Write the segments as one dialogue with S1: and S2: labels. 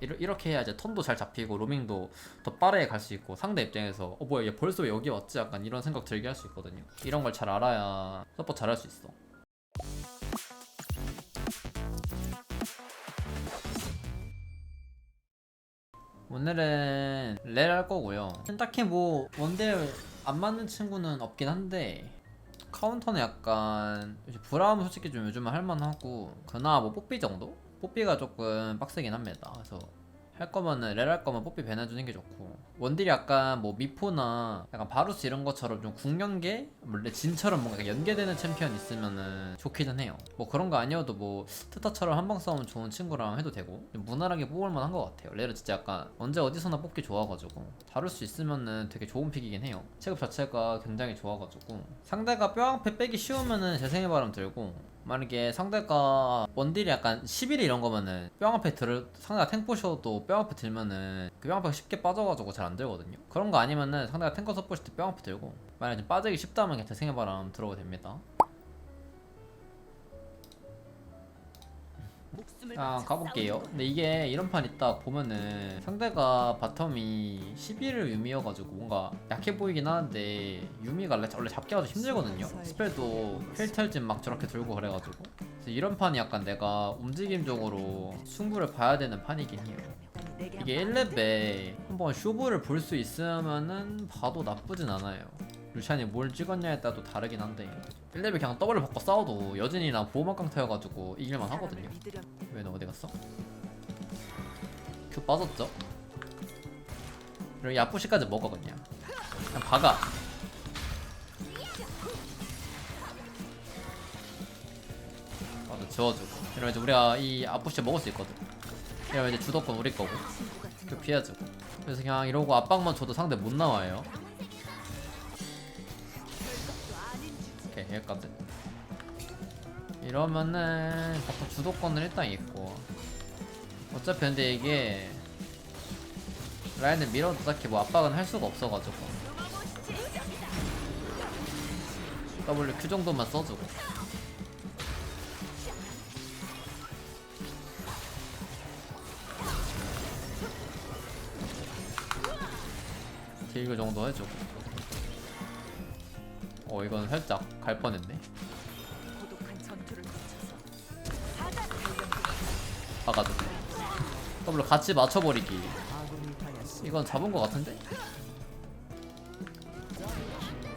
S1: 이렇게 해야 이제 턴도 잘 잡히고 로밍도 더 빠르게 갈 수 있고 상대 입장에서 어 뭐야 얘 벌써 왜 여기 왔지? 약간 이런 생각 들게 할 수 있거든요. 이런 걸 잘 알아야 서포트 잘할 수 있어. 오늘은 렐 할 거고요. 딱히 뭐 원딜 안 맞는 친구는 없긴 한데 카운터는 약간 브라움 솔직히 좀 요즘은 할만하고 그나마 뭐 뽀삐 정도? 뽀삐가 조금 빡세긴 합니다. 그래서 할 거면은 렐 할 거면 뽀삐 배내주는 게 좋고. 원딜이 약간 뭐 미포나 약간 바루스 이런 것처럼 좀 궁연계? 원래 진처럼 뭔가 연계되는 챔피언 있으면은 좋기는 해요. 뭐 그런 거 아니어도 뭐 트타처럼 한방 싸움 좋은 친구랑 해도 되고 좀 무난하게 뽑을 만한 것 같아요. 렐은 진짜 약간 언제 어디서나 뽑기 좋아가지고 다룰 수 있으면은 되게 좋은 픽이긴 해요. 체급 자체가 굉장히 좋아가지고 상대가 뼈앙패 빼기 쉬우면은 재생의 바람 들고 만약에 상대가 원딜이 약간 11이 이런 거면은 뼈 앞에 들 상대가 탱 포셔도 뼈 앞에 들면은 그뼈 앞에 쉽게 빠져가지고 잘 안 들거든요. 그런 거 아니면은 상대가 탱커 서포실 때뼈 앞에 들고 만약에 좀 빠지기 쉽다면 그냥 재생의 바람 들어도 됩니다 아 가볼게요. 근데 이게 이런 판 있다 보면은 상대가 바텀이 11을 유미여가지고 뭔가 약해 보이긴 하는데 유미가 원래 잡기 아주 힘들거든요. 스펠도 힐탈진 막 저렇게 들고 그래가지고. 이런 판이 약간 내가 움직임적으로 승부를 봐야 되는 판이긴 해요. 이게 1렙에 한번 쇼부를 볼 수 있으면은 봐도 나쁘진 않아요. 루시안이 뭘 찍었냐에 따라 또 다르긴 한데 1렙에 그냥 더블을 바꿔 싸워도 여진이랑 보호막 강타여가지고 이길만 하거든요. 왜 너 어디 갔어? 큐 빠졌죠? 그리고 야푸시까지 먹어 그냥 그냥 박아. 맞아 지워주고. 이러면 이제 우리가 이 아푸시 먹을 수 있거든. 이러면 이제 주도권 우리 거고. 큐 피해주고. 그래서 그냥 이러고 압박만 줘도 상대 못 나와요 여기까지 이러면은 보통 주도권을 일단 있고. 어차피 근데 이게 라인을 밀어도 딱히 뭐 압박은 할 수가 없어가지고. W Q 정도만 써주고. 딜그 정도 해주고 어 이건 살짝 갈 뻔했네.
S2: 고독한 전투를 거쳐서
S1: 박아주고 W 같이 맞춰버리기. 이건 잡은 거 같은데?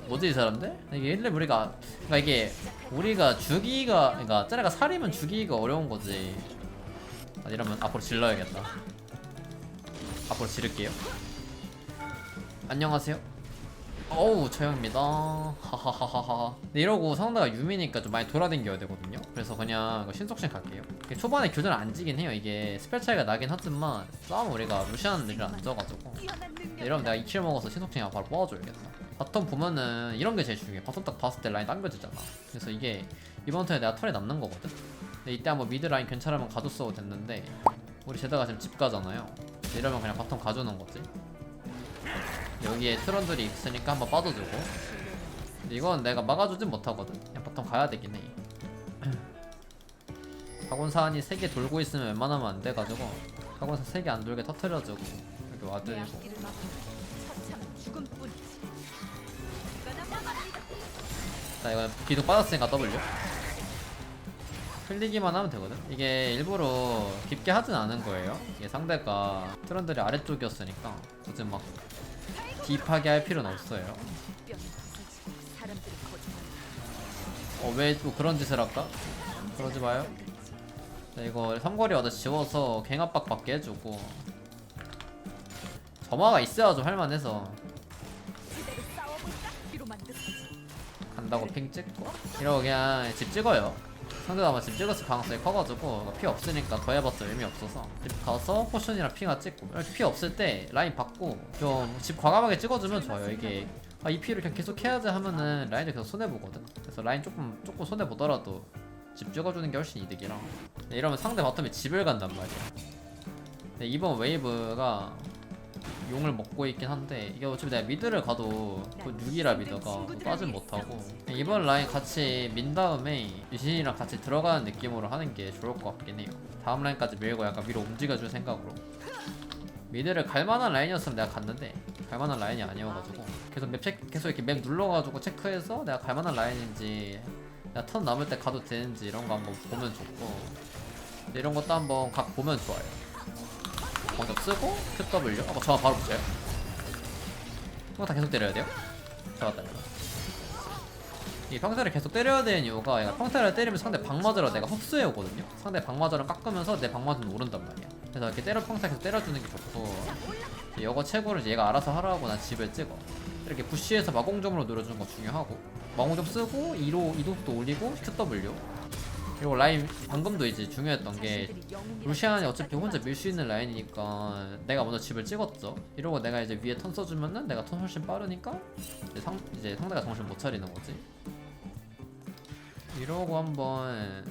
S1: 뭐지 이 사람들? 이게 1렙 우리가 그러니까 이게 우리가 주기가 그러니까 쟤네가 살이면 주기가 어려운 거지. 아, 이러면 앞으로 질러야겠다. 앞으로 지를게요. 안녕하세요 어우 저형입니다. 하하하하하. 이러고 상대가 유미니까 좀 많이 돌아다녀야 되거든요. 그래서 그냥 신속신 갈게요. 초반에 교전을 안 지긴 해요 이게. 스펠 차이가 나긴 하지만 싸움 우리가 루시안 일을 안 져가지고. 이러면 내가 2킬 먹어서 신속칭 바로 뽑아줘야겠다. 바텀 보면은 이런 게 제일 중요해. 바텀 딱 봤을 때 라인 당겨지잖아. 그래서 이게 이번 턴에 내가 털에 남는 거거든. 근데 이때 한번 미드 라인 괜찮으면 가줬어도 됐는데 우리 제다가 지금 집 가잖아요. 이러면 그냥 바텀 가주는 거지 여기에 트런들이 있으니까 한번 빠져주고. 근데 이건 내가 막아주진 못하거든. 그냥 바텀 가야 되긴 해. 사곤사안이 3개 돌고 있으면 웬만하면 안 돼가지고 사곤사 3개 안 돌게 터트려주고 이렇게 와드리고. 자 이거 기둥 빠졌으니까 W. 흘리기만 하면 되거든? 이게 일부러 깊게 하진 않은 거예요. 이게 상대가 트런들이 아래쪽이었으니까 굳이 막 딥하게 할 필요는 없어요. 어 왜 또 그런 짓을 할까? 그러지 마요 자 이거 삼거리 와서 지워서 갱압박 받게 해주고 점화가 있어야 좀 할만해서. 간다고 핑 찍고 이러고 그냥 집 찍어요 아마 집 찍었을 가능성이 커가지고 피 없으니까 더 해봤자 의미 없어서 집 가서 포션이랑 핑아 찍고 이렇게 피 없을 때 라인 받고 좀 집 과감하게 찍어주면 좋아요. 이게 아 이 피를 그냥 계속 해야지 하면은 라인도 계속 손해보거든. 그래서 라인 조금 조금 손해보더라도 집 찍어주는 게 훨씬 이득이라. 근데 이러면 상대 바텀에 집을 간단 말이야. 근데 이번 웨이브가 용을 먹고 있긴 한데 이게 어차피 내가 미드를 가도 그 6이라 미드가 빠진 못하고 이번 라인 같이 민 다음에 유신이랑 같이 들어가는 느낌으로 하는 게 좋을 것 같긴 해요. 다음 라인까지 밀고 약간 위로 움직여줄 생각으로. 미드를 갈만한 라인이었으면 내가 갔는데 갈만한 라인이 아니어가지고 계속 맵 체크 계속 이렇게 맵 눌러가지고 체크해서 내가 갈만한 라인인지 내가 턴 남을 때 가도 되는지 이런 거 한번 보면 좋고 이런 것도 한번 각 보면 좋아요 먼저 쓰고 QW 아까 저가 바로 붙여요. 이거 다 계속 때려야 돼요? 잡았다 이거 이 평타를 계속 때려야 되는 이유가 얘가 평타를 때리면 상대 방마저를 내가 흡수해 오거든요. 상대 방마저를 깎으면서 내 방마저는 오른단 말이야. 그래서 이렇게 때려 평타 계속 때려주는 게 좋고 이거 최고를 얘가 알아서 하라고 난 집을 찍어. 이렇게 부시에서 마공점으로 노려주는 거 중요하고 마공점 쓰고 2로 이동속도 올리고 QW 그리고 라인 방금도 이제 중요했던 게 루시안이 어차피 혼자 밀 수 있는 라인이니까 내가 먼저 집을 찍었죠. 이러고 내가 이제 위에 턴 써주면은 내가 턴 훨씬 빠르니까 이제, 상, 이제 상대가 정신 못 차리는 거지. 이러고 한번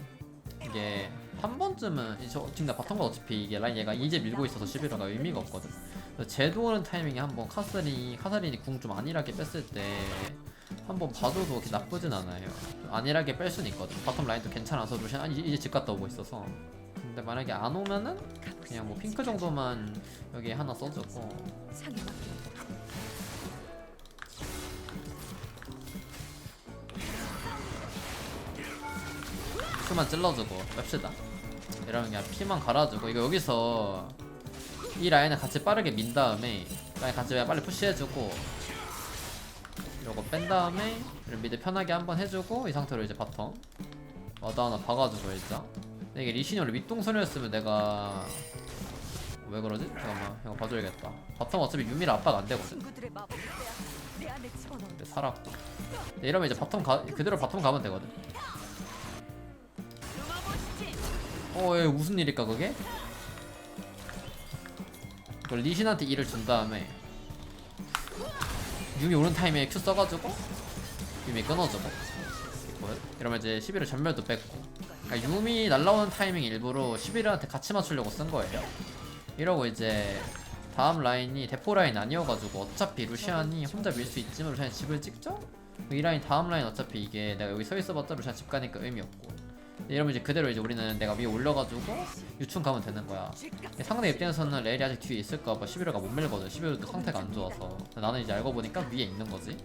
S1: 이게 한 번쯤은 저- 지금 나 바텀 거 어차피 이게 라인 얘가 이제 밀고 있어서 11호가 의미가 없거든. 제도 오는 타이밍에 한번 카스리 카사린이 궁 좀 안일하게 뺐을 때 한번 봐줘도 그렇게 나쁘진 않아요. 좀 안일하게 뺄 수는 있거든. 바텀 라인도 괜찮아서 루시안 아, 이제 집 갔다 오고 있어서. 근데 만약에 안 오면은 그냥 뭐 핑크 정도만 여기 하나 써주고. 큐만 찔러주고 뺍시다 이러면 그냥 피만 갈아주고 이거 여기서 이 라인을 같이 빠르게 민 다음에 라인 같이 빨리 푸시해주고 이러고 뺀 다음에 미드 편하게 한번 해주고 이 상태로 이제 바텀 와다 하나 박아주고 일단 이게 리신이 원래 윗동선이었으면 내가 왜 그러지? 잠깐만 이거 봐줘야겠다 바텀 어차피 유미를 압박 안 되거든
S2: 친구들의 마법을 빼앗아 내 안에 집어넣어.
S1: 근데 살았고 근데 이러면 이제 바텀 가 그대로 바텀 가면 되거든 어, 예, 무슨 일일까 그게? 그 리신한테 일을 준 다음에 유미 오는 타임에 Q 써가지고 유미 끊어주고 뭐야? 이러면 이제 11을 전멸도 뺐고 그러니까 유미 날라오는 타이밍 일부러 11한테 같이 맞추려고 쓴 거예요 이러고 이제 다음 라인이 대포 라인 아니어가지고 어차피 루시안이 혼자 밀 수 있지만 루시안이 집을 찍죠? 이 라인 다음 라인 어차피 이게 내가 여기 서 있어봤자 루시안 집 가니까 의미 없고 이러면 이제 그대로 이제 우리는 내가 위에 올려가지고 유충 가면 되는 거야. 상대 입장에서는 레일이 아직 뒤에 있을까봐 11호가 못 밀거든. 11호도 상태가 안 좋아서. 나는 이제 알고 보니까 위에 있는 거지.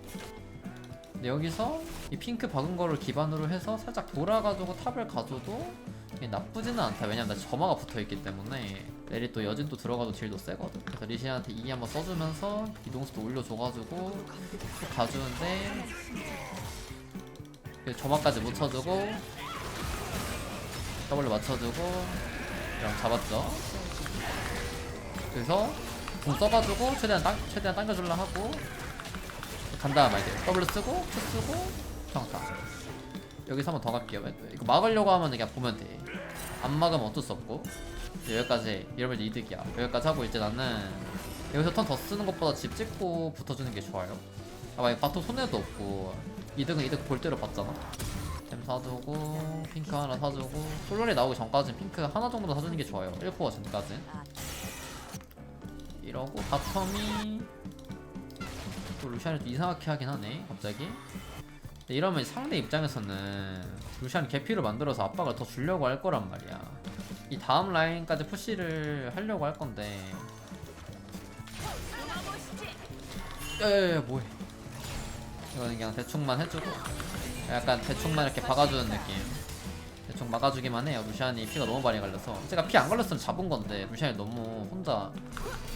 S1: 근데 여기서 이 핑크 박은 거를 기반으로 해서 살짝 돌아가지고 탑을 가줘도 나쁘지는 않다. 왜냐면 나 점화가 붙어 있기 때문에 레일이 또 여진 또 들어가도 딜도 세거든. 그래서 리시한테 E 한번 써주면서 이동수도 올려줘가지고 또 가주는데 그 점화까지 묻혀주고 W 맞춰주고 이랑 잡았죠. 그래서 공 써가지고 최대한 당, 최대한 당겨줄라 하고 간다 말이돼 W 쓰고 Q 쓰고 평타. 여기서 한 번 더 갈게요. 이거 막으려고 하면 그냥 보면 돼. 안 막으면 어쩔 수 없고 이제 여기까지 이러면 이제 이득이야. 여기까지 하고 이제 나는 여기서 턴 더 쓰는 것보다 집 찍고 붙어주는 게 좋아요. 아 만약 바토 손해도 없고 이득은 이득 볼 대로 봤잖아. 템 사주고 핑크 하나 사주고 솔로리 나오기 전까지는 핑크 하나 정도 사주는 게 좋아요. 1코어 전까지
S2: 아,
S1: 이러고 바텀이 또 루시안이 좀 이상하게 하긴 하네 갑자기. 근데 이러면 상대 입장에서는 루시안 개피를 만들어서 압박을 더 주려고 할 거란 말이야. 이 다음 라인까지 푸시를 하려고 할 건데. 야야야 뭐해? 이거는 그냥 대충만 해주고 약간 대충만 이렇게 박아주는 느낌. 대충 막아주기만 해요. 루시안이 피가 너무 많이 갈려서. 제가 피 안 걸렸으면 잡은 건데 루시안이 너무 혼자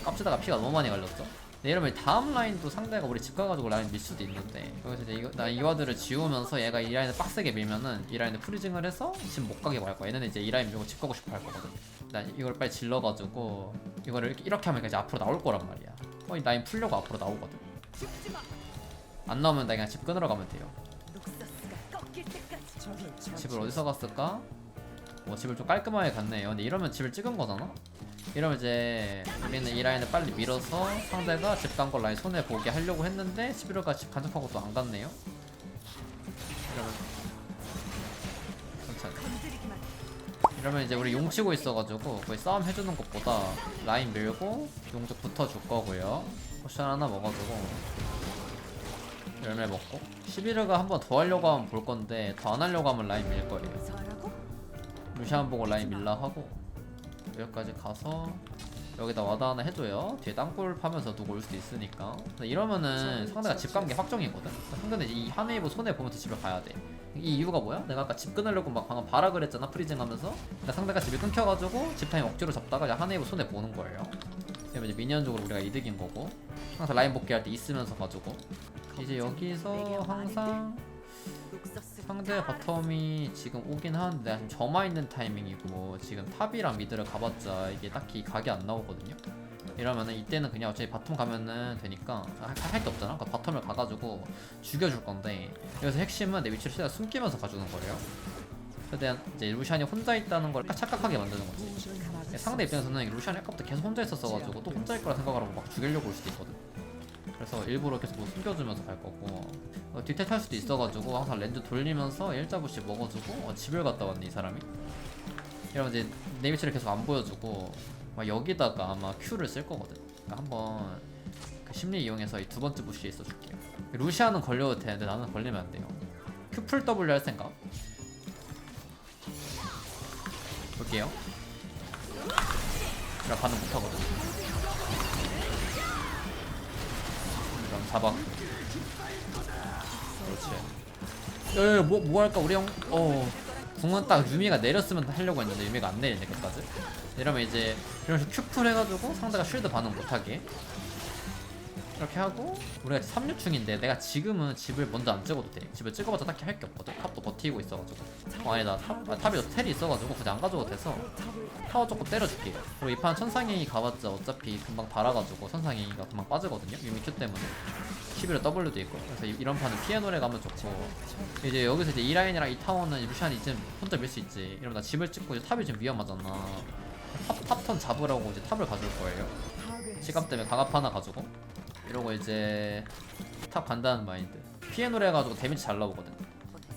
S1: 깝치다가 피가 너무 많이 갈렸죠. 근데 이러면 다음 라인도 상대가 우리 집 가가지고 라인 밀 수도 있는데. 여기서 이제 이거, 나 이와드를 지우면서 얘가 이 라인을 빡세게 밀면은 이 라인을 프리징을 해서 집 못 가게 할 거야. 얘는 이제 이 라인 밀고 집 가고 싶어 할 거거든. 난 이걸 빨리 질러가지고 이거를 이렇게, 이렇게 하면 이제 앞으로 나올 거란 말이야. 어, 이 라인 풀려고 앞으로 나오거든. 안 나오면 나 그냥 집 끊으러 가면 돼요 집을 어디서 갔을까? 뭐 집을 좀 깔끔하게 갔네요. 근데 이러면 집을 찍은 거잖아? 이러면 이제 우리는 이 라인을 빨리 밀어서 상대가 집 간 걸 라인 손해 보게 하려고 했는데 11호가 집 간접하고 또 안 갔네요. 이러면.
S2: 건드리기만.
S1: 이러면 이제 우리 용 치고 있어가지고 거의 싸움 해주는 것보다 라인 밀고 용적 붙어줄 거고요. 포션 하나 먹어주고 열매 먹고 11호가 한 번 더 하려고 하면 볼 건데 더 안 하려고 하면 라인 밀 거예요. 루시안 보고 라인 밀라 하고 여기까지 가서 여기다 와드 하나 해줘요. 뒤에 땅굴 파면서 누구 올 수도 있으니까. 이러면은 상대가 집 간 게 확정이거든. 상대는 이 한웨이브 손해 보면서 집을 가야 돼이 이유가 뭐야? 내가 아까 집 끊으려고 막 방금 바라 그랬잖아 프리징 하면서. 근데 상대가 집을 끊겨가지고 집 타임 억지로 잡다가 이제 한웨이브 손해 보는 거예요. 그러면 이제 미니언적으로 우리가 이득인 거고. 항상 라인 복귀할 때 있으면서 가지고 이제 여기서 항상 상대 바텀이 지금 오긴 하는데 지금 점화 있는 타이밍이고 지금 탑이랑 미드를 가봤자 이게 딱히 각이 안 나오거든요. 이러면은 이때는 그냥 어차피 바텀 가면은 되니까 할 게 없잖아. 그러니까 바텀을 가가지고 죽여줄 건데 여기서 핵심은 내 위치를 최대한 숨기면서 가주는 거예요. 최대한 이제 루시안이 혼자 있다는 걸 착각하게 만드는 거지. 상대 입장에서는 이 루시안이 아까부터 계속 혼자 있었어가지고 또 혼자일 거라 생각을 하고 막 죽이려고 올 수도 있거든. 그래서 일부러 계속 뭐 숨겨주면서 갈 거고 어, 뒤태 탈 수도 있어가지고 항상 렌즈 돌리면서 일자부씩 먹어주고 어, 집을 갔다 왔네 이 사람이. 이러면 이제 내 위치를 계속 안 보여주고 막 여기다가 아마 Q를 쓸 거거든. 그러니까 한번 그 심리 이용해서 이 두 번째 부시에 있어줄게요 루시아는 걸려도 되는데 나는 걸리면 안 돼요. Q 풀 W 할 생각. 볼게요. 그래 반응 못하거든 잡았고 그렇지. 야야 뭐, 뭐 할까? 우리 형 어. 궁은 딱 유미가 내렸으면 하려고 했는데 유미가 안 내리네 끝까지. 이러면 이제 이런 식으로 큐풀 해가지고 상대가 쉴드 반응 못하게 이렇게 하고 우리가 3류충인데 내가 지금은 집을 먼저 안 찍어도 돼. 집을 찍어봤자 딱히 할 게 없거든. 탑도 버티고 있어가지고. 어 아니다. 탑, 아, 탑이 텔이 있어가지고 굳이 안 가져도 돼서 타워 조금 때려줄게. 그리고 이 판 천상행이 가봤자 어차피 금방 달아가지고 천상행이가 금방 빠지거든요. 유미 큐 때문에. 11에 W도 있고. 그래서 이- 이런 판은 피해 노래 가면 좋고. 이제 여기서 이제 이 라인이랑 이 타워는 루시안이 이제 혼자 밀 수 있지. 이러면 나 집을 찍고 이제 탑이 좀 위험하잖아. 탑, 탑턴 잡으라고 이제 탑을 가줄 거예요. 시간 때문에 강압 하나 가지고 이러고 이제 탑 간다는 마인드. 피해 노래 해가지고 데미지 잘 나오거든.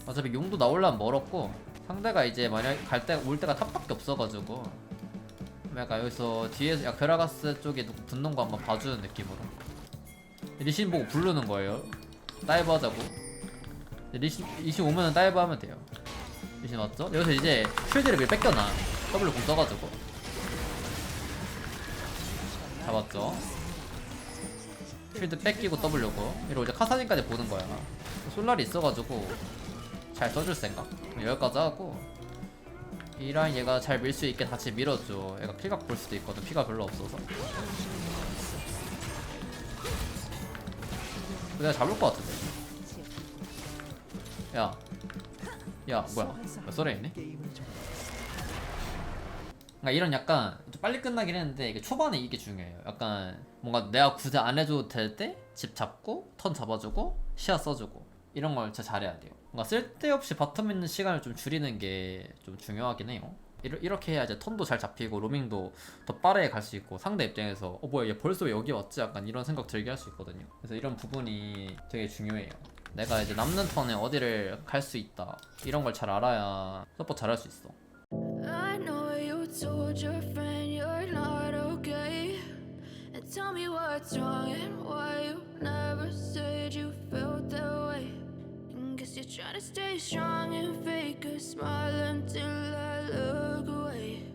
S1: 어차피 용도 나올라면 멀었고 상대가 이제 만약 갈 때 올 때가 탑밖에 없어가지고 약간 여기서 뒤에서 야 베라가스 쪽에 누구 붙는 거 한번 봐주는 느낌으로. 리신 보고 부르는 거예요. 다이브 하자고. 리신, 리신 오면은 다이브 하면 돼요. 리신 맞죠? 여기서 이제 쉴드를 미리 뺏겨놔. W 공 써가지고. 잡았죠 쉴드 뺏기고 W고. 이러고 이제 카사딘까지 보는 거야. 솔라리 있어가지고 잘 써줄 생각. 여기까지 하고 이 라인 얘가 잘 밀 수 있게 같이 밀어줘. 얘가 피각 볼 수도 있거든. 피가 별로 없어서. 내가 잡을 것 같은데. 야. 야, 뭐야? 몇 소리 있네? 그러니까 이런 약간 좀 빨리 끝나긴 했는데 이게 초반에 이게 중요해요. 약간 뭔가 내가 굳이 안 해줘도 될 때 집 잡고 턴 잡아주고 시야 써주고 이런 걸 진짜 잘해야 돼요. 뭔가 쓸데없이 바텀 있는 시간을 좀 줄이는 게 좀 중요하긴 해요. 이렇게 해야 이제 턴도 잘 잡히고 로밍도 더 빠르게 갈 수 있고 상대 입장에서 어 뭐야 얘 벌써 왜 여기 왔지 약간 이런 생각 들게 할 수 있거든요. 그래서 이런 부분이 되게 중요해요. 내가 이제 남는 턴에 어디를 갈 수 있다 이런 걸 잘 알아야 서포트 잘할 수 있어.
S3: Tell me what's wrong and why you never said you felt that way. And guess you're trying to stay strong and fake a smile until I look away.